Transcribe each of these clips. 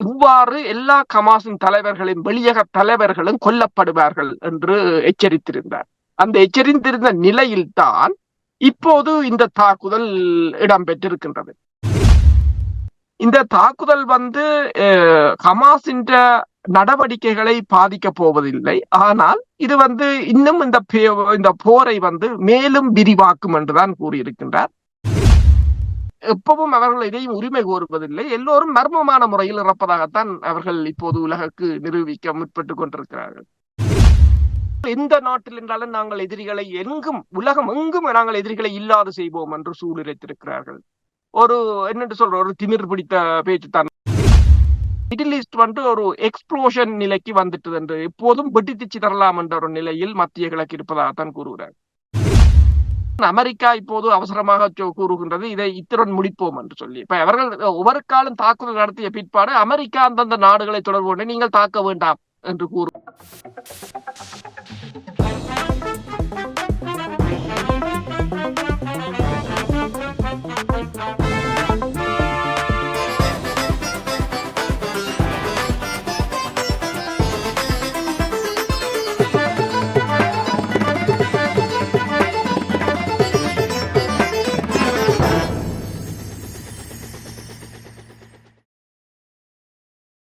இவ்வாறு எல்லா கமாசின் தலைவர்களின் வெளியக தலைவர்களும் கொல்லப்படுவார்கள் என்று எச்சரித்திருந்தார். அந்த எச்சரித்திருந்த நிலையில்தான் இப்போது இந்த தாக்குதல் இடம்பெற்றிருக்கின்றது. இந்த தாக்குதல் வந்து ஹமாஸின் நடவடிக்கைகளை பாதிக்க போவதில்லை. ஆனால் இது வந்து இன்னும் இந்த இந்த போரை வந்து மேலும் விரிவாக்கும் என்றுதான் கூறியிருக்கின்றார். எப்பவும் அவர்கள் இதையும் உரிமை கோருவதில்லை. எல்லோரும் மர்மமான முறையில் இறப்பதாகத்தான் அவர்கள் இப்போது உலகக்கு நிரூபிக்க முற்பட்டு கொண்டிருக்கிறார்கள். எந்த நாட்டில் என்றாலும் நாங்கள் எதிரிகளை எங்கும் உலகம் எங்கும் நாங்கள் எதிரிகளை இல்லாது செய்வோம் என்று சூழ்நிலைத்திருக்கிறார்கள் ஒரு என்னென்று சொல்ற ஒரு திமிர் பிடித்த பேச்சு தான். மிடில் ஈஸ்ட் வந்து ஒரு எக்ஸ்ப்ளோஷன் நிலைக்கு வந்துட்டது என்று எப்போதும் வெட்டித்து சிதறலாம் என்ற ஒரு நிலையில் மத்திய கிழக்கு இருப்பதாகத்தான் கூறுகிறார். அமெரிக்கா இப்போது அவசரமாக கூறுகின்றது. இதை இத்துடன் முடிப்போம் என்று சொல்லி. இப்ப அவர்கள் ஒவ்வொரு காலம் தாக்குதல் நடத்திய பிற்பாடு அமெரிக்கா அந்தந்த நாடுகளை தொடர்பு கொண்டு நீங்கள் தாக்க வேண்டாம் என்று கூறும்.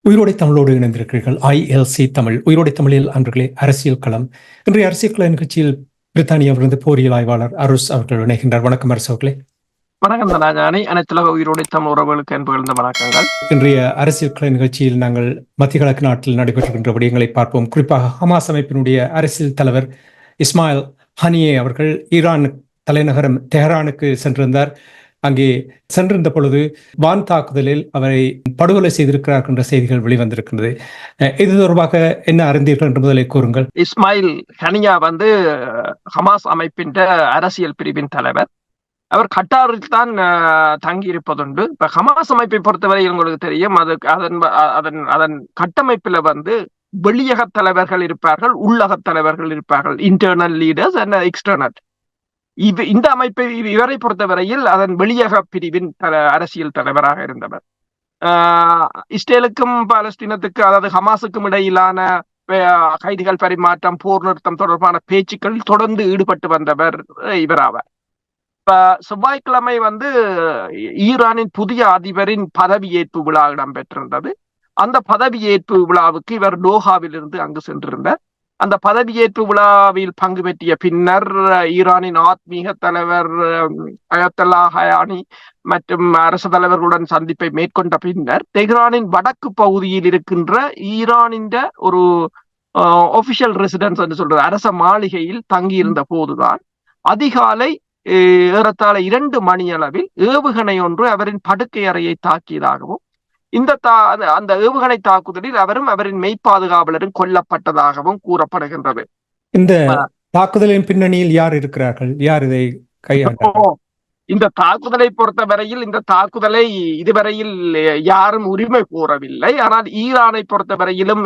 உயிரோடை தமிழோடு இணைந்திருக்கிறீர்கள். ஐஎல்சி தமிழ். உயிரோடை தமிழில் அன்பர்களே அரசியல் களம். இன்றைய அரசியல் கள நிகழ்ச்சியில் பிரித்தானியாவிலிருந்து போரியல் ஆய்வாளர் அருஸ் அவர்கள் இணைகின்றார். வணக்கம் அரசு அவர்களே. வணக்கம் தனாஜானி அனைத்துலக உயிரோடை தமிழ் உறவுகளுக்கு என்பது வணக்கங்கள். இன்றைய அரசியல் கள நிகழ்ச்சியில் நாங்கள் மத்திய கிழக்கு நாட்டில் நடைபெற்றுகின்ற விடயங்களை பார்ப்போம். குறிப்பாக ஹமாஸ் அமைப்பினுடைய அரசியல் தலைவர் இஸ்மாயில் ஹனியே அவர்கள் ஈரான் தலைநகரம் தெஹரானுக்கு சென்றிருந்தார். அங்கே சென்றிருந்த பொழுது வான் தாக்குதலில் அவரை படுகொலை செய்திருக்கிறார் என்ற செய்திகள் வெளிவந்திருக்கின்றது. இது தொடர்பாக என்ன அறிந்தீர்கள் என்று முதலை கூறுங்கள். இஸ்மாயில் ஹனியா வந்து ஹமாஸ் அமைப்பின் அரசியல் பிரிவின் தலைவர். அவர் கட்டாரில் தான் தங்கி இருப்பதுண்டு இப்ப ஹமாஸ் அமைப்பை பொறுத்தவரை உங்களுக்கு தெரியும் அது அதன் அதன் அதன் கட்டமைப்புல வந்து வெளியக தலைவர்கள் இருப்பார்கள் உள்ளக தலைவர்கள் இருப்பார்கள் இன்டர்னல் லீடர்ஸ் அண்ட் எக்ஸ்டர்னல் இது இந்த அமைப்பை இவரை பொறுத்தவரையில் அதன் வெளியக பிரிவின் தல அரசியல் தலைவராக இருந்தவர். இஸ்ரேலுக்கும் பாலஸ்தீனத்துக்கு அதாவது ஹமாஸுக்கும் இடையிலான கைதிகள் பரிமாற்றம் போர் நிறுத்தம் தொடர்பான பேச்சுக்கள் தொடர்ந்து ஈடுபட்டு வந்தவர் இவராவர் இப்ப செவ்வாய்க்கிழமை வந்து ஈரானின் புதிய அதிபரின் பதவியேற்பு விழா இடம்பெற்றிருந்தது. அந்த பதவியேற்பு விழாவுக்கு இவர் டோஹாவில் இருந்து அங்கு சென்றிருந்தார். அந்த பதவியேற்பு விழாவில் பங்கு பெற்றிய பின்னர் ஈரானின் ஆத்மீக தலைவர் அயத்தல்லா ஹயானி மற்றும் அரசு தலைவர்களுடன் சந்திப்பை மேற்கொண்ட பின்னர் தெஹ்ரானின் வடக்கு பகுதியில் இருக்கின்ற ஈரானின் ஒரு ஒபிஷியல் ரெசிடென்ஸ் என்று சொல்றது அரச மாளிகையில் தங்கியிருந்த போதுதான் அதிகாலை ஏறத்தாழ இரண்டு மணி அளவில் ஏவுகணை ஒன்று அவரின் படுக்கை அறையை தாக்கியதாகவும் இந்த தா அந்த ஏவுகணை தாக்குதலில் அவரும் அவரின் மெய்ப்பாதுகாவலரும் கொல்லப்பட்டதாகவும் கூறப்படுகின்றது. இந்த தாக்குதலின் பின்னணியில் யார் இருக்கிறார்கள்? யார் இதை கையாண்டார்கள்? இந்த தாக்குதலை பொறுத்தவரையில் இந்த தாக்குதலை இதுவரையில் யாரும் உரிமை கூறவில்லை ஆனால் ஈரானை பொறுத்தவரையிலும்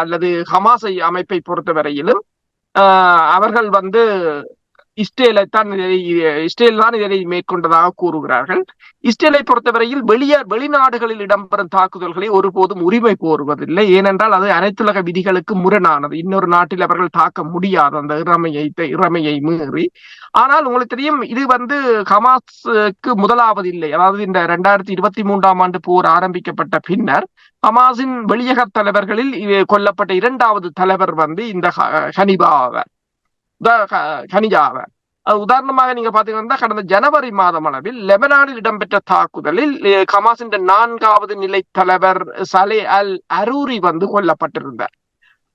அல்லது ஹமாஸை அமைப்பை பொறுத்தவரையிலும் அவர்கள் வந்து இஸ்ரேலை தான் இஸ்ரேல் தான் இதனை மேற்கொண்டதாக கூறுகிறார்கள். இஸ்ரேலை பொறுத்தவரையில் வெளிய வெளிநாடுகளில் இடம்பெறும் தாக்குதல்களை ஒருபோதும் உரிமை கோருவதில்லை. ஏனென்றால் அது அனைத்துலக விதிகளுக்கு முரணானது. இன்னொரு நாட்டில் அவர்கள் தாக்க முடியாது அந்த இறமையை இறமையை மீறி. ஆனால் உங்களுக்கு தெரியும் இது வந்து ஹமாஸுக்கு முதலாவது இல்லை. அதாவது இந்த இரண்டாயிரத்தி இருபத்தி மூன்றாம் ஆண்டு போர் ஆரம்பிக்கப்பட்ட பின்னர் ஹமாஸின் வெளியக தலைவர்களில் கொல்லப்பட்ட இரண்டாவது தலைவர் வந்து இந்த ஹனிபா ஆவர் கனிஜாவ. உதாரணமாக நீங்க பாத்தீங்கன்னா கடந்த ஜனவரி மாதம் அளவில் லெபனானில் இடம்பெற்ற தாக்குதலில் கமாசின் நான்காவது நிலை தலைவர் சலே அல் அரூரி வந்து கொல்லப்பட்டிருந்தார்.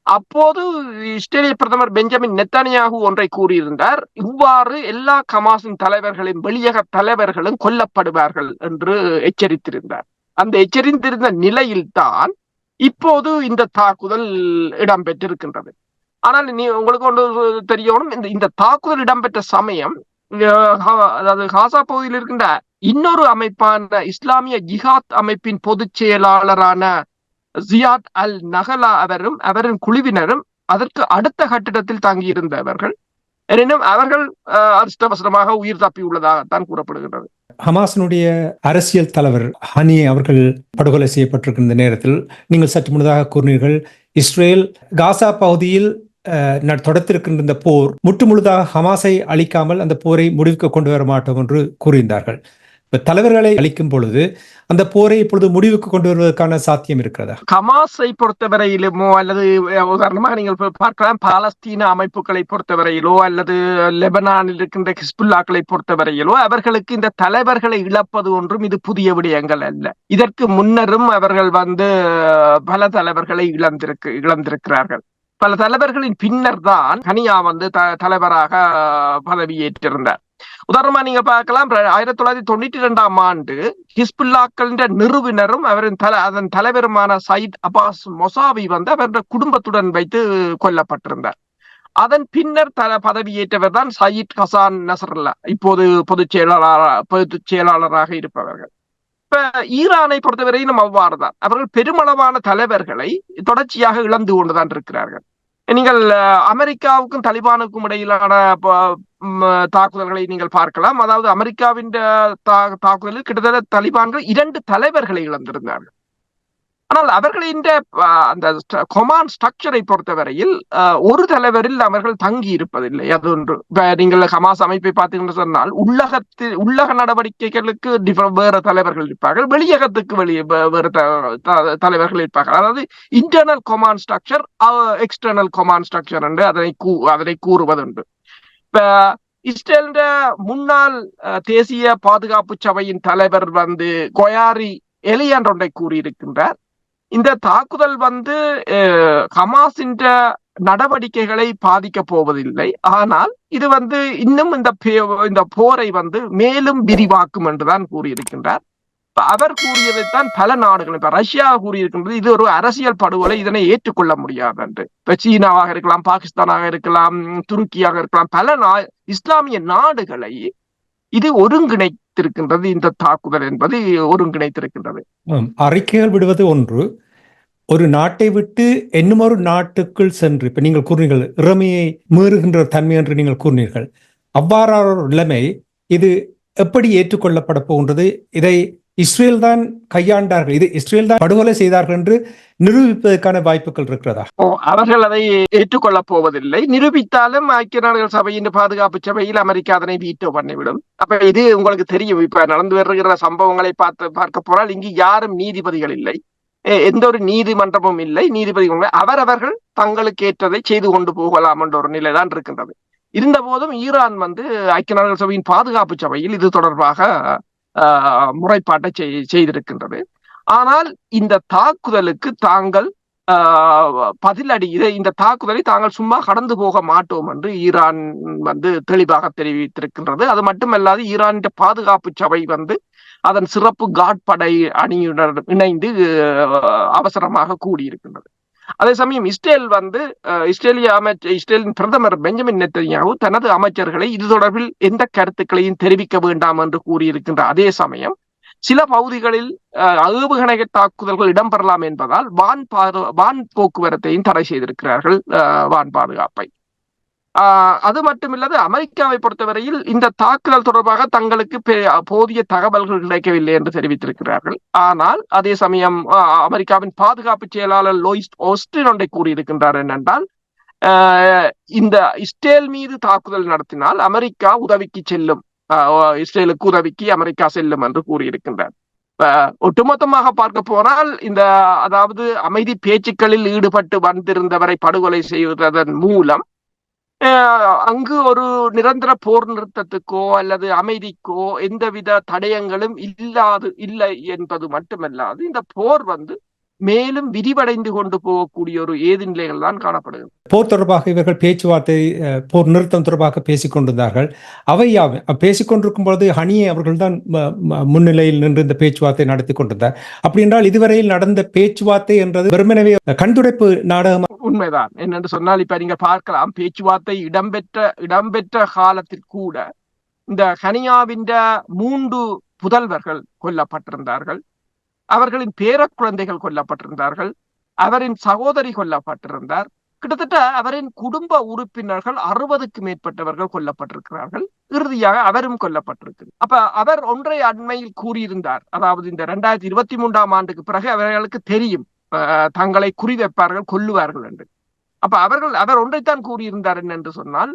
அப்போது இஸ்ரேலிய பிரதமர் பெஞ்சமின் நெத்தனியாகு ஒன்றை கூறியிருந்தார். இவ்வாறு எல்லா கமாசின் தலைவர்களின் வெளியக தலைவர்களும் கொல்லப்படுவார்கள் என்று எச்சரித்திருந்தார். அந்த எச்சரித்திருந்த நிலையில்தான் இப்போது இந்த தாக்குதல் இடம்பெற்றிருக்கின்றது. ஆனால் நீ உங்களுக்கு ஒன்று தெரியணும் இந்த இந்த தாக்குதல் இடம்பெற்ற சமயம் அதாவது காசா பகுதியில் இருக்கின்ற இன்னொரு அமைப்பான இஸ்லாமிய ஜிஹாத் அமைப்பின் பொதுச் செயலாளரான ஜியாத் அல் நகலா அவரும் அவரின் குழுவினரும் அதற்கு அடுத்த கட்டிடத்தில் தங்கியிருந்தவர்கள். எனினும் அவர்கள் அதிர்ஷ்டவசரமாக உயிர் தப்பி உள்ளதாகத்தான் கூறப்படுகின்றது. ஹமாஸினுடைய அரசியல் தலைவர் ஹனியை அவர்கள் படுகொலை செய்யப்பட்டிருக்கின்ற நேரத்தில் நீங்கள் சற்று முன்னதாக கூறினீர்கள் இஸ்ரேல் காசா பகுதியில் அஹ், தொடர்த்திருக்கின்ற இந்த போர் முற்றுமுழுதாக ஹமாஸை அழிக்காமல் அந்த போரை முடிவுக்கு கொண்டு வர மாட்டோம் என்று கூறியிருந்தார்கள். இப்ப தலைவர்களை அழிக்கும் பொழுது அந்த போரை இப்பொழுது முடிவுக்கு கொண்டு வருவதற்கான சாத்தியம் இருக்கிறதா? ஹமாஸை பொறுத்தவரையிலுமோ அல்லது உதாரணமாக நீங்கள் பார்க்கலாம் பாலஸ்தீன அமைப்புகளை பொறுத்தவரையிலோ அல்லது லெபனானில் இருக்கின்ற ஹிஸ்புல்லாக்களை பொறுத்தவரையிலோ அவர்களுக்கு இந்த தலைவர்களை இழப்பது ஒன்றும் இது புதிய விடயங்கள் அல்ல. இதற்கு முன்னரும் அவர்கள் வந்து பல தலைவர்களை இழந்திருக்கு இழந்திருக்கிறார்கள். பல தலைவர்களின் பின்னர் தான் தனியா வந்து த- தலைவராக பதவியேற்றிருந்தார். உதாரணமா நீங்க பார்க்கலாம் ஆயிரத்தி தொள்ளாயிரத்தி தொண்ணூற்றி இரண்டாம் ஆண்டு ஹிஸ்புல்லாக்களின் நிறுவினரும் அவரின் தல அதன் தலைவருமான சயித் அப்பாஸ் மொசாவி வந்து அவருடைய குடும்பத்துடன் வைத்து கொல்லப்பட்டிருந்தார். அதன் பின்னர் தல பதவியேற்றவர் தான் சயித் ஹசான் நசர்லா இப்போது பொதுச் செயலாளர் பொதுச் செயலாளராக இருப்பவர்கள். இப்ப ஈரானை பொறுத்தவரையிலும் அவ்வாறுதான். அவர்கள் பெருமளவான தலைவர்களை தொடர்ச்சியாக இழந்து கொண்டுதான் இருக்கிறார்கள். நீங்கள் அமெரிக்காவுக்கும் தலிபானுக்கும் இடையிலான தாக்குதல்களை நீங்கள் பார்க்கலாம். அதாவது அமெரிக்காவின் தா- தாக்குதலில் கிட்டத்தட்ட தலிபான்கள் இரண்டு தலைவர்களை இழந்திருந்தார்கள். ஆனால் அவர்களின் அந்த கொமாண்ட் ஸ்ட்ரக்சரை பொறுத்தவரையில் ஒரு தலைவரில் அவர்கள் தங்கி இருப்பதில்லை. அது ஒன்று. நீங்கள் ஹமாஸ் அமைப்பை பார்த்தீங்கன்னு சொன்னால் உள்ளகத்தில் உள்ளக நடவடிக்கைகளுக்கு வேறு வேற தலைவர்கள் இருப்பார்கள். வெளியகத்துக்கு வெளியே வேறு த- தலைவர்கள் இருப்பார்கள். அதாவது internal command structure external command structure என்று அதனை கூ அதனை கூறுவதுண்டு. இப்போ இஸ்ரேலின் முன்னாள் தேசிய பாதுகாப்பு சபையின் தலைவர் வந்து கொயாரி எலியான் ஒன்றை கூறியிருக்கின்றார். இந்த தாக்குதல் வந்து அஹ், ஹமாஸின் நடவடிக்கைகளை பாதிக்க போவதில்லை. ஆனால் இது வந்து இன்னும் இந்த பே- இந்த போரை வந்து மேலும் விரிவாக்கும் என்றுதான் கூறியிருக்கின்றார். அவர் கூறியதைத்தான் பல நாடுகள் இப்ப ரஷ்யா கூறியிருக்கின்றது இது ஒரு அரசியல் படுகொலை இதனை ஏற்றுக்கொள்ள முடியாது என்று. இப்ப சீனாவாக இருக்கலாம் பாகிஸ்தானாக இருக்கலாம் துருக்கியாக இருக்கலாம் பல நா இஸ்லாமிய நாடுகளை இது ஒருங்கிணைத்திருக்கின்றது இந்த தாக்குதல் என்பது ஒருங்கிணைத்திருக்கின்றது. அறிக்கைகள் விடுவது ஒன்று ஒரு நாட்டை விட்டு இன்னும் ஒரு நாட்டுக்குள் சென்று இப்ப நீங்கள் கூறினீர்கள் இறமையை மீறுகின்ற தன்மை என்று நீங்கள் கூறினீர்கள். அவ்வாறான நிலைமை இது எப்படி ஏற்றுக்கொள்ளப்பட போகின்றது? இதை இஸ்ரேல் தான் கையாண்டார்கள். இது இஸ்ரேல் தான் படுகொலை செய்தார்கள் என்று நிரூபிப்பதற்கான வாய்ப்புகள் இருக்கிறதா? அவர்கள் அதை ஏற்றுக்கொள்ளப் போவதில்லை. நிரூபித்தாலும் ஐக்கிய நாடுகள் சபையின் பாதுகாப்பு சபையில் அமெரிக்கா அதனை வீட்டோ பண்ணிவிடும். அப்ப இது உங்களுக்கு தெரியும். இப்ப நடந்து வருகிற சம்பவங்களை பார்த்து பார்க்க போனால் இங்கு யாரும் நீதிபதிகள் இல்லை. எந்த ஒரு நீதிமன்றமும் இல்லை. நீதிபதிகள் அவர் அவரவர்கள் தங்களுக்கு ஏற்றதை செய்து கொண்டு போகலாம் என்ற ஒரு நிலைதான் இருக்கின்றது. இருந்த போதும் ஈரான் வந்து ஐக்கிய நாடுகள் சபையின் பாதுகாப்பு சபையில் இது தொடர்பாக முறைப்பாட்டை செய்- செய்திருக்கின்றது. ஆனால் இந்த தாக்குதலுக்கு தாங்கள் பதிலடி இதை இந்த தாக்குதலை தாங்கள் சும்மா கடந்து போக மாட்டோம் என்று ஈரான் வந்து தெளிவாக தெரிவித்திருக்கின்றது. அது மட்டுமல்லாது ஈரானின் பாதுகாப்பு சபை வந்து அதன் சிறப்பு காட் படை அணியுடன் இணைந்து அவசரமாக கூடியிருக்கின்றது. அதே சமயம் இஸ்ரேல் வந்து இஸ்ரேலிய அமைச்சர் இஸ்ரேலின் பிரதமர் பெஞ்சமின் நெத்தன்யாவு தனது அமைச்சர்களை இது தொடர்பில் எந்த கருத்துக்களையும் தெரிவிக்க வேண்டாம் என்று கூறியிருக்கின்ற அதே சமயம் சில பகுதிகளில் அஹ், ஏவுகணை தாக்குதல்கள் இடம்பெறலாம் என்பதால் வான் பாது வான் போக்குவரத்தையும் தடை செய்திருக்கிறார்கள் அஹ், வான் பாதுகாப்பை. ஆஹ் அது மட்டுமில்லாது அமெரிக்காவை பொறுத்தவரையில் இந்த தாக்குதல் தொடர்பாக தங்களுக்கு பே- போதிய தகவல்கள் கிடைக்கவில்லை என்று தெரிவித்திருக்கிறார்கள். ஆனால் அதே சமயம் ஆஹ் அமெரிக்காவின் பாதுகாப்பு செயலாளர் லோயிஸ் ஓஸ்டின் ஒன்றை கூறியிருக்கின்றார் என்னென்றால் ஆஹ் இந்த இஸ்ரேல் மீது தாக்குதல் நடத்தினால் அமெரிக்கா உதவிக்கு செல்லும் ஆஹ் இஸ்ரேலுக்கு உதவிக்கு அமெரிக்கா செல்லும் என்று கூறியிருக்கின்றார். ஒட்டுமொத்தமாக பார்க்க போனால் இந்த அதாவது அமைதி பேச்சுக்களில் ஈடுபட்டு வந்திருந்தவரை படுகொலை செய்வதன் மூலம் அங்கு ஒரு நிரந்தர போர் நிறுத்தத்துக்கோ அல்லது அமைதிக்கோ எந்தவித தடயங்களும் இல்லாது இல்லை என்பது மட்டுமல்லாது இந்த போர் வந்து மேலும் விரிவடைந்து கொண்டு போகக்கூடிய ஒரு ஏது நிலைகள் தான் காணப்படுகிறது. போர் தொடர்பாக இவர்கள் பேச்சுவார்த்தை போர் நிறுத்தம் தொடர்பாக பேசிக் கொண்டிருந்தார்கள். அவை பேசிக் கொண்டிருக்கும் பொழுது ஹனியே அவர்கள்தான் ம- ம- முன்னிலையில் நின்று இந்த பேச்சுவார்த்தை நடத்தி கொண்டிருந்தார். அப்படி என்றால் இதுவரையில் நடந்த பேச்சுவார்த்தை என்றது வெறுமனவே கண்துடைப்பு நாடகம். உண்மைதான். என்னென்று சொன்னால் இப்ப நீங்க பார்க்கலாம் பேச்சுவார்த்தை இடம்பெற்ற இடம்பெற்ற காலத்தில் கூட இந்த ஹனியாவின் மூன்று புதல்வர்கள் கொல்லப்பட்டிருந்தார்கள். அவர்களின் பேர குழந்தைகள் கொல்லப்பட்டிருந்தார்கள். அவரின் சகோதரி கொல்லப்பட்டிருந்தார். கிட்டத்தட்ட அவரின் குடும்ப உறுப்பினர்கள் அறுபதுக்கு மேற்பட்டவர்கள் கொல்லப்பட்டிருக்கிறார்கள். இறுதியாக அவரும் கொல்லப்பட்டிருக்கிறார். அப்ப அவர் ஒன்றை அண்மையில் கூறியிருந்தார். அதாவது இந்த இரண்டாயிரத்தி இருபத்தி மூன்றாம் ஆண்டுக்கு பிறகு அவர்களுக்கு தெரியும். தங்களை குறிவைப்பார்கள் கொல்லுவார்கள் என்று. அப்ப அவர்கள் அவர் ஒன்றைத்தான் கூறியிருந்தார் என்று சொன்னால்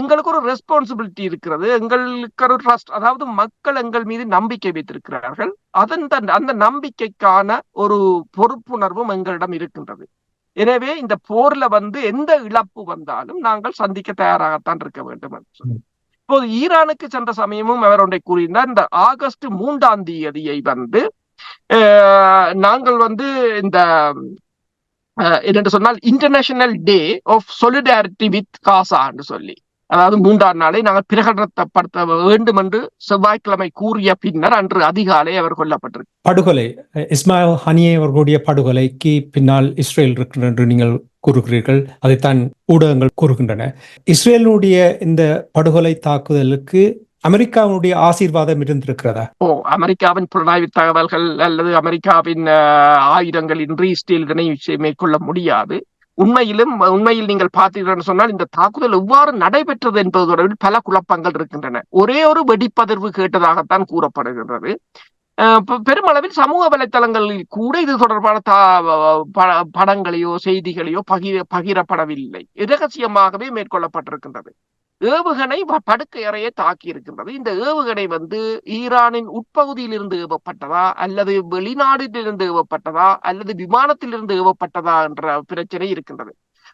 எங்களுக்கு ஒரு ரெஸ்பான்சிபிலிட்டி இருக்கிறது. எங்களுக்கு ஒரு ட்ரஸ்ட் அதாவது மக்கள் எங்கள் மீது நம்பிக்கை வைத்திருக்கிறார்கள். அதன் அந்த நம்பிக்கைக்கான ஒரு பொறுப்புணர்வும் எங்களிடம் இருக்கின்றது. எனவே இந்த போர்ல வந்து எந்த இழப்பு வந்தாலும் நாங்கள் சந்திக்க தயாராகத்தான் இருக்க வேண்டும் என்று சொல்லி இப்போது ஈரானுக்கு சென்ற சமயமும் அவர் ஒன்றை கூறியிருந்தார். இந்த ஆகஸ்ட் மூன்றாம் தேதியை வந்து நாங்கள் வந்து இந்த என்னென்று சொன்னால் international day of solidarity with Gaza என்று சொல்லி. அதாவது மூன்றாம் நாளை நாங்கள் பிரகடனப்படுத்த வேண்டும் என்று செவ்வாய்க்கிழமை கூறிய பின்னர் அன்று அதிகாலை அவர் கொல்லப்பட்டிருக்கு. படுகொலை இஸ்மாயில் ஹனியே அவர்களுடைய படுகொலைக்கு பின்னால் இஸ்ரேல் இருக்கின்ற என்று நீங்கள் கூறுகிறீர்கள். அதைத்தான் ஊடகங்கள் கூறுகின்றன. இஸ்ரேலுடைய இந்த படுகொலை தாக்குதலுக்கு அமெரிக்காவுடைய ஆசீர்வாதம் இருந்திருக்கிறதா? ஓ அமெரிக்காவின் புலனாய்வு தகவல்கள் அல்லது அமெரிக்காவின் ஆயுதங்கள் இன்றி இஸ்ரேல் இதனை மேற்கொள்ள முடியாது. உண்மையிலும் உண்மையில் நீங்கள் பார்த்தீர்கள் சொன்னால் இந்த தாக்குதல் எவ்வாறு நடைபெற்றது என்பது தொடர்பில் பல குழப்பங்கள் இருக்கின்றன. ஒரே ஒரு வெடிப்பதிர்வு கேட்டதாகத்தான் கூறப்படுகின்றது. பெருமளவில் சமூக வலைத்தளங்களில் கூட இது தொடர்பான படங்களையோ செய்திகளையோ பகிர பகிரப்படவில்லை. இரகசியமாகவே மேற்கொள்ளப்பட்டிருக்கின்றது. ஏவுகணை படுக்கை அறையை தாக்கி இருக்கின்றது. இந்த ஏவுகணை வந்து ஈரானின் உட்பகுதியில் இருந்து ஏவப்பட்டதா அல்லது வெளிநாட்டிலிருந்து ஏவப்பட்டதா அல்லது விமானத்திலிருந்து ஏவப்பட்டதா என்ற பிரச்சனை இருக்கின்றது.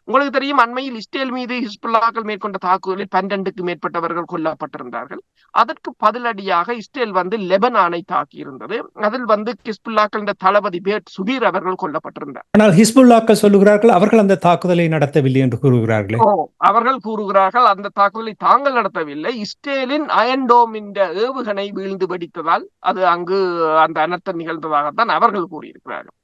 உங்களுக்கு தெரியும் அண்மையில் இஸ்ரேல் மீது ஹிஸ்புல்லாக்கள் மேற்கொண்ட தாக்குதலில் பன்னெண்டுக்கு மேற்பட்டவர்கள் கொல்லப்பட்டிருந்தார்கள். அதற்கு பதிலடியாக இஸ்ரேல் வந்து லெபனானை தாக்கி இருந்தது அதில் வந்து ஹிஸ்புல்லாக்கள் தளபதி பேட் சுபீர் அவர்கள் கொல்லப்பட்டிருந்தார். ஆனால் ஹிஸ்புல்லாக்கள் சொல்லுகிறார்கள் அவர்கள் அந்த தாக்குதலை நடத்தவில்லை என்று கூறுகிறார்களே. அவர்கள் கூறுகிறார்கள் அந்த தாக்குதலை தாங்கள் நடத்தவில்லை. இஸ்ரேலின் அயன்டோம் என்ற ஏவுகணை வீழ்ந்து வெடித்ததால் அது அங்கு அந்த அனர்த்தம் நிகழ்ந்ததாகத்தான் அவர்கள் கூறியிருக்கிறார்கள்.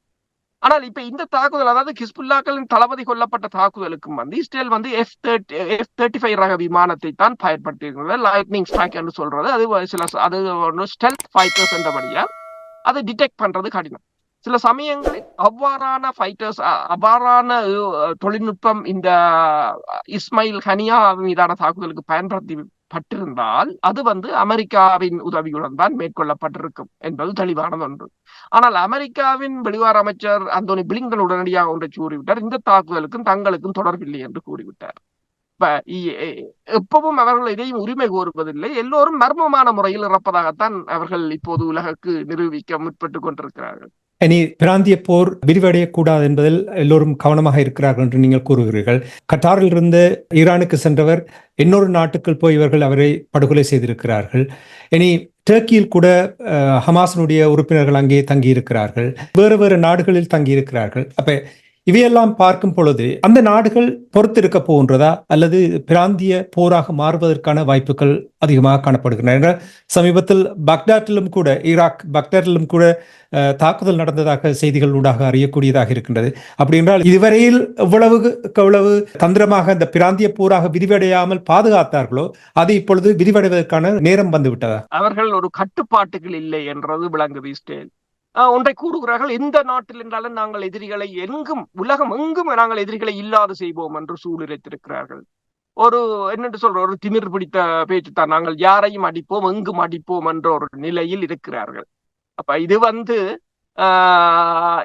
ஆனால் இப்ப இந்த தாக்குதல் அதாவது ஹிஸ்புல்லாக்களின் தளபதி கொல்லப்பட்ட தாக்குதலுக்கும் வந்து இஸ்ரேல் வந்து F thirty F thirty five ரக விமானத்தை தான் பயன்படுத்தியிருக்கிறது. லைட்னிங் ஸ்ட்ரைக் என்று சொல்றது. அது சில அது ஒன்று ஸ்டெல்த் ஃபைட்டர்ஸ் என்றபடியா அதை டிடெக்ட் பண்றது கடினம். சில சமயங்களில் அவ்வாறான ஃபைட்டர்ஸ் அவ்வாறான தொழில்நுட்பம் இந்த இஸ்மாயில் ஹனியா மீதான தாக்குதலுக்கு பயன்படுத்தி பட்டிருந்தால் அது வந்து அமெரிக்காவின் உதவியுடன் தான் மேற்கொள்ளப்பட்டிருக்கும் என்பது தெளிவானது ஒன்று. ஆனால் அமெரிக்காவின் வெளிவார அமைச்சர் அந்தோனி பிளிங்கன் உடனடியாக ஒன்றை கூறிவிட்டார். இந்த தாக்குதலுக்கும் தங்களுக்கும் தொடர்பில்லை என்று கூறிவிட்டார். எப்பவும் அவர்கள் இதையும் உரிமை கோருவதில்லை. எல்லோரும் மர்மமான முறையில் இறப்பதாகத்தான் அவர்கள் இப்போது உலகுக்கு நிரூபிக்க முற்பட்டு கொண்டிருக்கிறார்கள். இனி பிராந்திய போர் விரிவடையக்கூடாது என்பதில் எல்லோரும் கவனமாக இருக்கிறார்கள் என்று நீங்கள் கூறுகிறீர்கள். கட்டாரில் இருந்து ஈரானுக்கு சென்றவர் இன்னொரு நாட்டுக்குள் போய் இவர்கள் அவரை படுகொலை செய்திருக்கிறார்கள். இனி டர்க்கியில் கூட ஹமாஸினுடைய உறுப்பினர்கள் அங்கே தங்கியிருக்கிறார்கள். வேறு வேறு நாடுகளில் தங்கியிருக்கிறார்கள். அப்ப இவையெல்லாம் பார்க்கும் பொழுது அந்த நாடுகள் பொறுத்திருக்க போகின்றதா? அல்லது பிராந்திய போராக மாறுவதற்கான வாய்ப்புகள் அதிகமாக காணப்படுகின்றன? சமீபத்தில் பக்தாட்டிலும் கூட ஈராக் பக்தாட்டிலும் கூட தாக்குதல் நடந்ததாக செய்திகள் ஊடாக அறியக்கூடியதாக இருக்கின்றது. அப்படி என்றால் இதுவரையில் எவ்வளவு எவ்வளவு தந்திரமாக இந்த பிராந்திய போராக விரிவடையாமல் பாதுகாத்தார்களோ அது இப்பொழுது விரிவடைவதற்கான நேரம் வந்துவிட்டதா? அவர்கள் ஒரு கட்டுப்பாட்டுகள் இல்லை என்றது விளங்குது இஸ்ரேல் ஒன்றை கூறுகிறார்கள் எந்த நாட்டில் என்றாலும் நாங்கள் எதிரிகளை எங்கும் உலகம் எங்கும் நாங்கள் எதிரிகளை இல்லாது செய்வோம் என்று சூளுரைத்திருக்கிறார்கள். ஒரு என்னென்று சொல்ற ஒரு திமிர் பிடித்த பேச்சு தான் நாங்கள் யாரையும் அடிப்போம் எங்கும் அடிப்போம் என்ற ஒரு நிலையில் இருக்கிறார்கள். அப்ப இது வந்து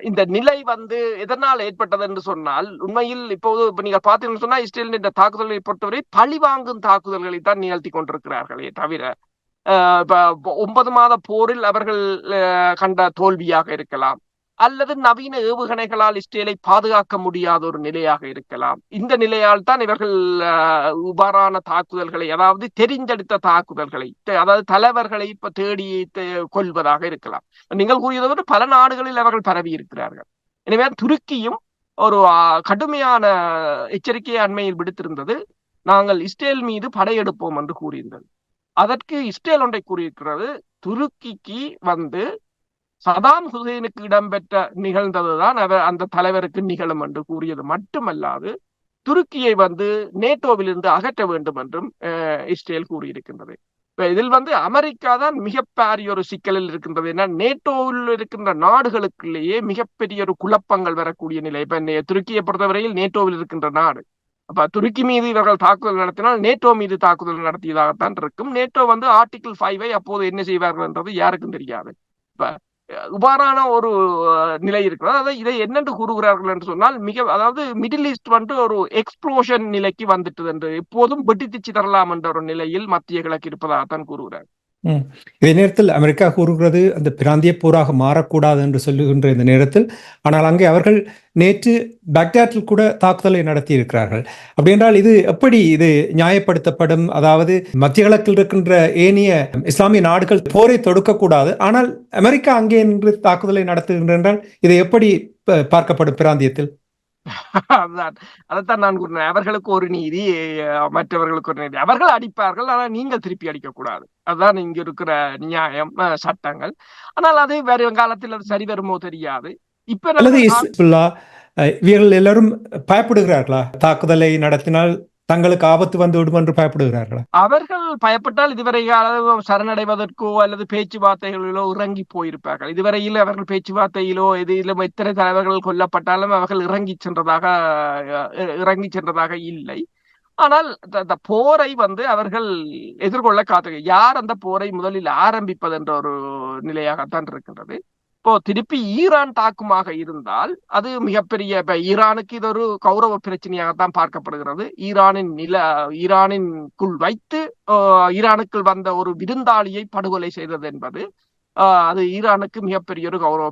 இந்த நிலை வந்து எதனால் ஏற்பட்டது என்று சொன்னால் உண்மையில் இப்போது இப்ப நீங்க பாத்தீங்கன்னு சொன்னா இஸ்ரேலின் இந்த தாக்குதலை பொறுத்தவரை பழி வாங்கும் தாக்குதல்களை தான் நிகழ்த்தி கொண்டிருக்கிறார்களே தவிர ஒன்பது மாத போரில் அவர்கள் கண்ட தோல்வியாக இருக்கலாம். அல்லது நவீன ஏவுகணைகளால் இஸ்ரேலை பாதுகாக்க முடியாத ஒரு நிலையாக இருக்கலாம். இந்த நிலையால் தான் இவர்கள் உபாரான தாக்குதல்களை அதாவது தெரிஞ்செடுத்த தாக்குதல்களை அதாவது தலைவர்களை இப்ப தேடி கொள்வதாக இருக்கலாம். நீங்கள் கூறியதோடு பல நாடுகளில் அவர்கள் பரவி இருக்கிறார்கள். எனவே துருக்கியும் ஒரு கடுமையான எச்சரிக்கையை அண்மையில் விடுத்திருந்தது. நாங்கள் இஸ்ரேல் மீது படையெடுப்போம் என்று கூறியிருந்தது. அதற்கு இஸ்ரேல் ஒன்றை கூறியிருக்கிறது. துருக்கிக்கு வந்து சதாம் ஹுசைனுக்கு இடம்பெற்ற நிகழ்ந்ததுதான் அவர் அந்த தலைவருக்கு நிகழும் என்று கூறியது மட்டுமல்லாது துருக்கியை வந்து நேட்டோவிலிருந்து அகற்ற வேண்டும் என்றும் இஸ்ரேல் கூறியிருக்கின்றது. இப்ப இதில் வந்து அமெரிக்கா தான் மிகப்பெரிய ஒரு சிக்கலில் இருக்கின்றது. ஏன்னா நேட்டோவில் இருக்கின்ற நாடுகளுக்குள்ளேயே மிகப்பெரிய ஒரு குழப்பங்கள் வரக்கூடிய நிலை. இப்ப துருக்கியை பொறுத்தவரையில் நேட்டோவில் இருக்கின்ற நாடு. அப்ப துருக்கி மீது இவர்கள் தாக்குதல் நடத்தினால் நேட்டோ மீது தாக்குதல் நடத்தியதாகத்தான் இருக்கும். நேட்டோ வந்து ஆர்டிகிள் ஃபைவை அப்போது என்ன செய்வார்கள் என்றது யாருக்கும் தெரியாது. இப்ப உபாரான இவ்வாறான ஒரு நிலை இருக்கிறது. அதை இதை என்னென்று கூறுகிறார்கள் என்று சொன்னால் மிக அதாவது மிடில் ஈஸ்ட் வந்து ஒரு எக்ஸ்ப்ளோஷன் நிலைக்கு வந்துட்டது என்று எப்போதும் வெடித்து சிதறலாம் என்ற ஒரு நிலையில் மத்திய கிழக்கு இருப்பதாகத்தான் கூறுகிறார் இதே நேரத்தில் அமெரிக்கா கூறுகிறது அந்த பிராந்திய போராக மாறக்கூடாது என்று சொல்லுகின்ற இந்த நேரத்தில் ஆனால் அங்கே அவர்கள் நேற்று பாக்தாட்டில் கூட தாக்குதலை நடத்தி இருக்கிறார்கள் அப்படி என்றால் இது எப்படி இது நியாயப்படுத்தப்படும்? அதாவது மத்திய கிழக்கில் இருக்கின்ற ஏனைய இஸ்லாமிய நாடுகள் போரை தொடுக்கக்கூடாது ஆனால் அமெரிக்கா அங்கே நின்று தாக்குதலை நடத்துகின்ற என்றால் எப்படி பார்க்கப்படும் பிராந்தியத்தில்? அதுதான் அதைத்தான் நான் கூறினேன். அவர்களுக்கு ஒரு நீதி மற்றவர்களுக்கு ஒரு நீதி. அவர்கள் அடிப்பார்கள் ஆனால் நீங்கள் திருப்பி அடிக்கக்கூடாது. அதுதான் இங்க இருக்கிற நியாயம் சட்டங்கள். ஆனால் அது வேற காலத்தில் அது சரி வருமோ தெரியாது. இப்ப இவர்கள் எல்லாரும் பயப்படுகிறார்களா? தாக்குதலை நடத்தினால் தங்களுக்கு ஆபத்து வந்து விடும் என்று பயப்படுகிறார்களா? அவர்கள் பயப்பட்டால் இதுவரை சரணடைவதற்கோ அல்லது பேச்சுவார்த்தைகளிலோ இறங்கி போயிருப்பார்கள். இதுவரையில் அவர்கள் பேச்சுவார்த்தையிலோ எதிலும் எத்தனை தலைவர்கள் கொல்லப்பட்டாலும் அவர்கள் இறங்கி சென்றதாக இறங்கி சென்றதாக இல்லை. ஆனால் அந்த இந்த போரை வந்து அவர்கள் எதிர்கொள்ள காத்து யார் அந்த போரை முதலில் ஆரம்பிப்பது என்ற ஒரு நிலையாகத்தான் இருக்கின்றது. இப்போ திருப்பி ஈரான் தாக்குமாக இருந்தால் அது மிகப்பெரிய இப்ப ஈரானுக்கு இது ஒரு கௌரவ பிரச்சனையாகத்தான் பார்க்கப்படுகிறது. ஈரானின் நில ஈரானின் குள் வைத்து ஆஹ், ஈரானுக்குள் வந்த ஒரு விருந்தாளியை படுகொலை செய்தது என்பது அது ஈரானுக்கு மிகப்பெரிய ஒரு கௌரவ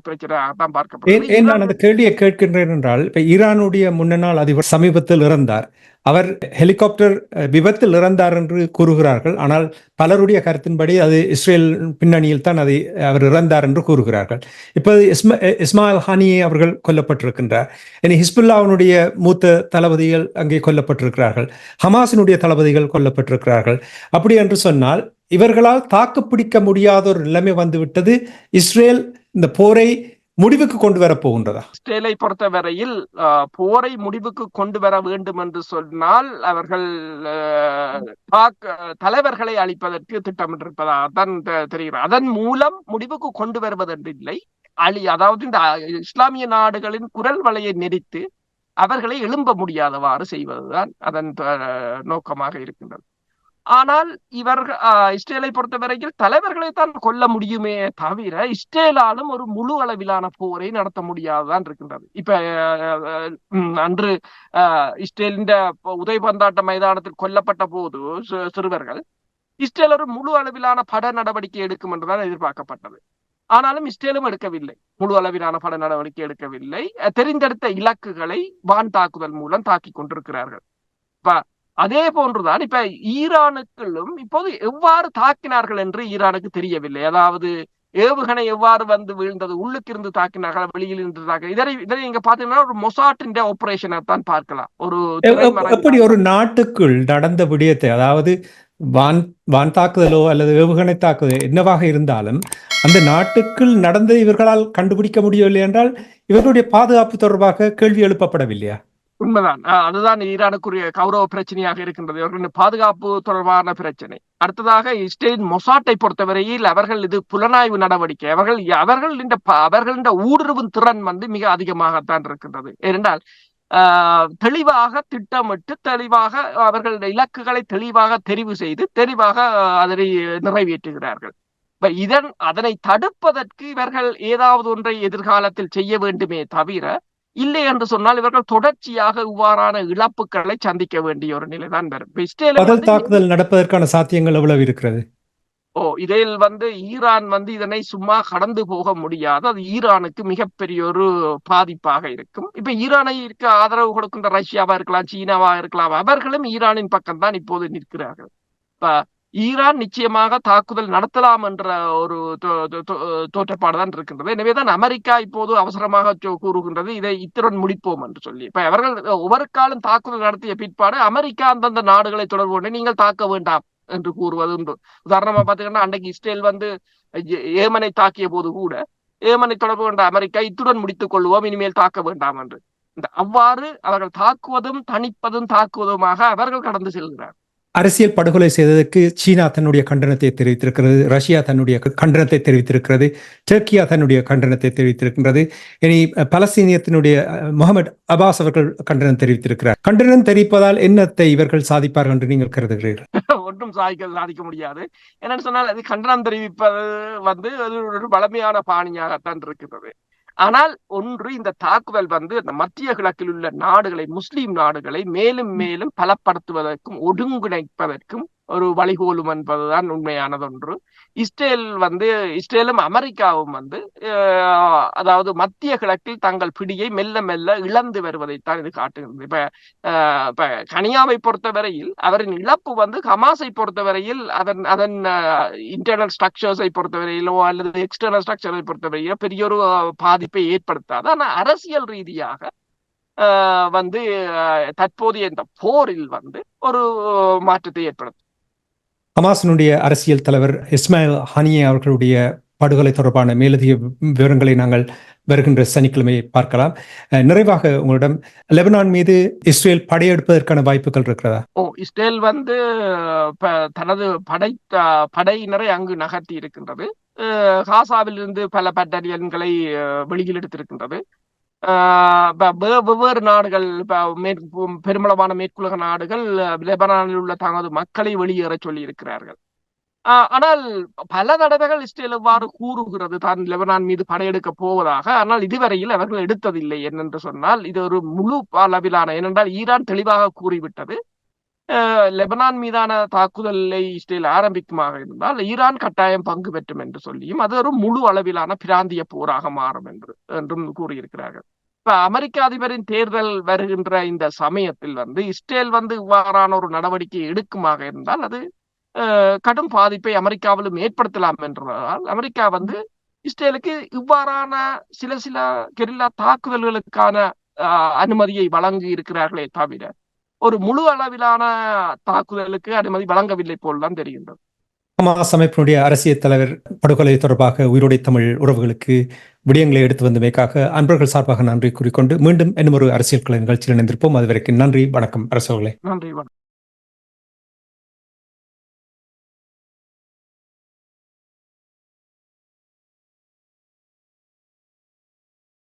ஏன் நான் ஈரான் அந்த கேள்வியை கேட்கின்றேன் என்றால் இப்ப ஈரானுடைய முன்னாள் அதிபர் சமீபத்தில் இறந்தார். அவர் ஹெலிகாப்டர் விபத்தில் இறந்தார் என்று கூறுகிறார்கள். ஆனால் பலருடைய கருத்தின்படி அது இஸ்ரேல் பின்னணியில் தான் அதை அவர் இறந்தார் என்று கூறுகிறார்கள். இப்போது இஸ்மா இஸ்மாயில் ஹானியே அவர்கள் கொல்லப்பட்டிருக்கின்றார். இனி ஹிஸ்புல்லாவினுடைய மூத்த தளபதிகள் அங்கே கொல்லப்பட்டிருக்கிறார்கள். ஹமாஸினுடைய தளபதிகள் கொல்லப்பட்டிருக்கிறார்கள். அப்படி என்று சொன்னால் இவர்களால் தாக்குப்பிடிக்க முடியாத ஒரு நிலைமை வந்துவிட்டது. இஸ்ரேல் இந்த போரை முடிவுக்கு கொண்டு வர போகின்றதா? இஸ்ரேலை பொறுத்தவரையில் ஆஹ், போரை முடிவுக்கு கொண்டு வர வேண்டும் என்று சொன்னால் அவர்கள் தாக்க- தலைவர்களை அழிப்பதற்கு திட்டமிட்டிருப்பதாகத்தான் தெ- தெரிகிறது. அதன் மூலம் முடிவுக்கு கொண்டு வருவதென்று இல்லை அழி அதாவது இந்த இஸ்லாமிய நாடுகளின் குரல் வலையை நெரித்து அவர்களை எழும்ப முடியாதவாறு செய்வதுதான் அதன் நோக்கமாக இருக்கின்றது. ஆனால் இவர்கள் இஸ்ரேலை பொறுத்த வரைக்கும் தலைவர்களை தான் கொல்ல முடியுமே தவிர இஸ்ரேலாலும் ஒரு முழு அளவிலான போரை நடத்த முடியாதுதான் இருக்கின்றது. இப்ப அன்று இஸ்ரேலின் உதயபந்தாட்ட மைதானத்தில் கொல்லப்பட்ட போது சிறுவர்கள் இஸ்ரேல் ஒரு முழு அளவிலான பட நடவடிக்கை எடுக்கும் என்றுதான் எதிர்பார்க்கப்பட்டது. ஆனாலும் இஸ்ரேலும் எடுக்கவில்லை. முழு அளவிலான பட நடவடிக்கை எடுக்கவில்லை. தெரிந்தெடுத்த இலக்குகளை வான் தாக்குதல் மூலம் தாக்கி கொண்டிருக்கிறார்கள். இப்ப அதே போன்றுதான் இப்ப ஈரானுக்குள்ளும் இப்போது எவ்வாறு தாக்கினார்கள் என்று ஈரானுக்கு தெரியவில்லை. அதாவது ஏவுகணை எவ்வாறு வந்து வீழ்ந்தது உள்ளுக்கு இருந்து தாக்கினார்கள் வெளியில் இருந்து தாக்க இதனை இதனை நீங்க பாத்தீங்கன்னா ஒரு மொசாட்டின் ஆபரேஷனை தான் பார்க்கலாம். ஒரு எப்படி ஒரு நாட்டுக்குள் நடந்த விடயத்தை அதாவது வான் வான் தாக்குதலோ அல்லது ஏவுகணை தாக்குதல் என்னவாக இருந்தாலும் அந்த நாட்டுக்குள் நடந்த இவர்களால் கண்டுபிடிக்க முடியவில்லை என்றால் இவர்களுடைய பாதுகாப்பு தொடர்பாக கேள்வி எழுப்பப்படவில்லையா? உண்மைதான். அதுதான் ஈரானுக்குரிய கௌரவ பிரச்சனையாக இருக்கின்றது. இவர்களின் பாதுகாப்பு தொடர்பான பிரச்சனை. அடுத்ததாக இஸ்ரேல் மொசாட்டை பொறுத்தவரையில் அவர்கள் இது புலனாய்வு நடவடிக்கை. அவர்கள் அவர்கள் இந்த அவர்களின் ஊடுருவும் திறன் வந்து மிக அதிகமாகத்தான் இருக்கின்றது. ஏனென்றால் ஆஹ் தெளிவாக திட்டமிட்டு தெளிவாக அவர்களுடைய இலக்குகளை தெளிவாக தெரிவு செய்து தெளிவாக அதனை நிறைவேற்றுகிறார்கள். இதன் அதனை தடுப்பதற்கு இவர்கள் ஏதாவது ஒன்றை எதிர்காலத்தில் செய்ய வேண்டுமே தவிர இல்லை என்று சொன்னால் இவர்கள் தொடர்ச்சியாக இவ்வாறான இழப்புகளை சந்திக்க வேண்டிய ஒரு நிலைதான் வரும். இஸ்ரேல் தாக்குதல் நடப்பதற்கான சாத்தியங்கள் எவ்வளவு இருக்கிறது? ஓ இதில் வந்து ஈரான் வந்து இதனை சும்மா கடந்து போக முடியாது. அது ஈரானுக்கு மிகப்பெரிய ஒரு பாதிப்பாக இருக்கும். இப்ப ஈரானை இருக்க ஆதரவு கொடுக்கின்ற ரஷ்யாவா இருக்கலாம் சீனாவா இருக்கலாம் அவர்களும் ஈரானின் பக்கம் தான் இப்போது நிற்கிறார்கள். இப்ப ஈரான் நிச்சயமாக தாக்குதல் நடத்தலாம் என்ற ஒரு தோற்றப்பாடு தான் இருக்கின்றது. எனவேதான் அமெரிக்கா இப்போது அவசரமாக கூறுகின்றது. இதை இத்துடன் முடிப்போம் என்று சொல்லி. இப்ப அவர்கள் ஒவ்வொரு காலம் தாக்குதல் நடத்திய பிற்பாடு அமெரிக்கா அந்தந்த நாடுகளை தொடர்பு கொண்டு நீங்கள் தாக்க வேண்டாம் என்று கூறுவது உண்டு. உதாரணமா பாத்தீங்கன்னா அன்றைக்கு இஸ்ரேல் வந்து ஏமனை தாக்கிய போது கூட ஏமனை தொடர்பு கொண்ட அமெரிக்கா இத்துடன் முடித்துக் கொள்வோம் இனிமேல் தாக்க வேண்டாம் என்று. இந்த அவ்வாறு அவர்கள் தாக்குவதும் தணிப்பதும் தாக்குவதுமாக அவர்கள் கடந்து செல்கிறார் அரசியல் படுகொலை செய்ததற்கு சீனா தன்னுடைய கண்டனத்தை தெரிவித்திருக்கிறது ரஷ்யா தன்னுடைய கண்டனத்தை தெரிவித்திருக்கிறது டர்க்கியா தன்னுடைய கண்டனத்தை தெரிவித்திருக்கின்றது. இனி பலஸ்தீனியத்தினுடைய முகமது அபாஸ் அவர்கள் கண்டனம் தெரிவித்திருக்கிறார். கண்டனம் தெரிவிப்பதால் என்னத்தை இவர்கள் சாதிப்பார்கள் என்று நீங்கள் கருதுகிறீர்கள்? ஒன்றும் சாதிக்க சாதிக்க முடியாது. என்னன்னு சொன்னால் அது கண்டனம் தெரிவிப்பது வந்து அது ஒரு பழமையான பாணியாகத்தான் இருக்கிறது. ஆனால் ஒன்று இந்த தாக்குதல் வந்து மத்திய கிழக்கில் உள்ள நாடுகளை முஸ்லிம் நாடுகளை மேலும் மேலும் பலப்படுத்துவதற்கும் ஒருங்கிணைப்பதற்கும் ஒரு வழிகோலும் என்பதுதான் உண்மையானது ஒன்று இஸ்ரேல் வந்து இஸ்ரேலும் அமெரிக்காவும் வந்து அதாவது மத்திய கிழக்கில் தங்கள் பிடியை மெல்ல மெல்ல இழந்து வருவதைத்தான் இது காட்டுகிறது. இப்ப இப்ப கனியாவை பொறுத்தவரையில் அவரின் இழப்பு வந்து ஹமாஸை பொறுத்தவரையில் அதன் அதன் இன்டர்னல் ஸ்ட்ரக்சர்ஸை பொறுத்தவரையிலோ அல்லது எக்ஸ்டர்னல் ஸ்ட்ரக்சரை பொறுத்தவரையிலோ பெரிய ஒரு பாதிப்பை ஏற்படுத்தாது. ஆனா அரசியல் ரீதியாக வந்து தற்போதைய இந்த போரில் வந்து ஒரு மாற்றத்தை ஏற்படுத்தும். ஹமாஸினுடைய அரசியல் தலைவர் இஸ்மாயில் ஹனியே அவர்களுடைய படுகொலை தொடர்பான மேலதிக விவரங்களை நாங்கள் வருகின்ற சனிக்கிழமை பார்க்கலாம். அஹ், நிறைவாக உங்களிடம் லெபனான் மீது இஸ்ரேல் படையெடுப்பதற்கான வாய்ப்புகள் இருக்கிறதா? ஓ இஸ்ரேல் வந்து ப- தனது படை படையினரை அங்கு நகர்த்தி இருக்கின்றது. அஹ் காசாவிலிருந்து பல பட்டரியன்களை வெளியில் எடுத்திருக்கின்றது. வெவ்வேறு நாடுகள் பெருமளவான மேற்குலக நாடுகள் லெபனானில் உள்ள தமது மக்களை வெளியேற சொல்லி இருக்கிறார்கள் ஆஹ் ஆனால் பல தடவைகள் இஸ்ரேல் எவ்வாறு கூறுகிறது தான் லெபனான் மீது படையெடுக்க போவதாக ஆனால் இதுவரையில் அவர்கள் எடுத்ததில்லை என்னென்று சொன்னால் இது ஒரு முழு அளவிலான ஏனென்றால் ஈரான் தெளிவாக கூறிவிட்டது. லெபனான் மீதான தாக்குதலை இஸ்ரேல் ஆரம்பிக்குமாக இருந்தால் ஈரான் கட்டாயம் பங்கு பெற்றும் என்று சொல்லியும் அது ஒரு முழு அளவிலான பிராந்திய போராக மாறும் என்று என்றும் கூறியிருக்கிறார்கள். இப்ப அமெரிக்க அதிபரின் தேர்தல் வருகின்ற இந்த சமயத்தில் வந்து இஸ்ரேல் வந்து இவ்வாறான ஒரு நடவடிக்கை எடுக்குமாக இருந்தால் அது கடும் பாதிப்பை அமெரிக்காவிலும் ஏற்படுத்தலாம் என்றதால் அமெரிக்கா வந்து இஸ்ரேலுக்கு இவ்வாறான சில சில கெரில்லா தாக்குதல்களுக்கான அனுமதியை வழங்கி இருக்கிறார்களே தவிர ஒரு முழு அளவிலான தாக்குதலுக்கு அனுமதி வழங்கவில்லை போல்தான் தெரிகின்றது. ஹமாஸ் அமைப்பினுடைய அரசியல் தலைவர் படுகொலை தொடர்பாக உயிரோடை தமிழ் உறவுகளுக்கு விடயங்களை எடுத்து வந்தமைக்காக அன்பர்கள் சார்பாக நன்றி கூறிக்கொண்டு மீண்டும் இன்னும் ஒரு அரசியல் கலை நிகழ்ச்சியில் இணைந்திருப்போம். அதுவரைக்கும் நன்றி வணக்கம் அரசவர்களே. நன்றி வணக்கம்.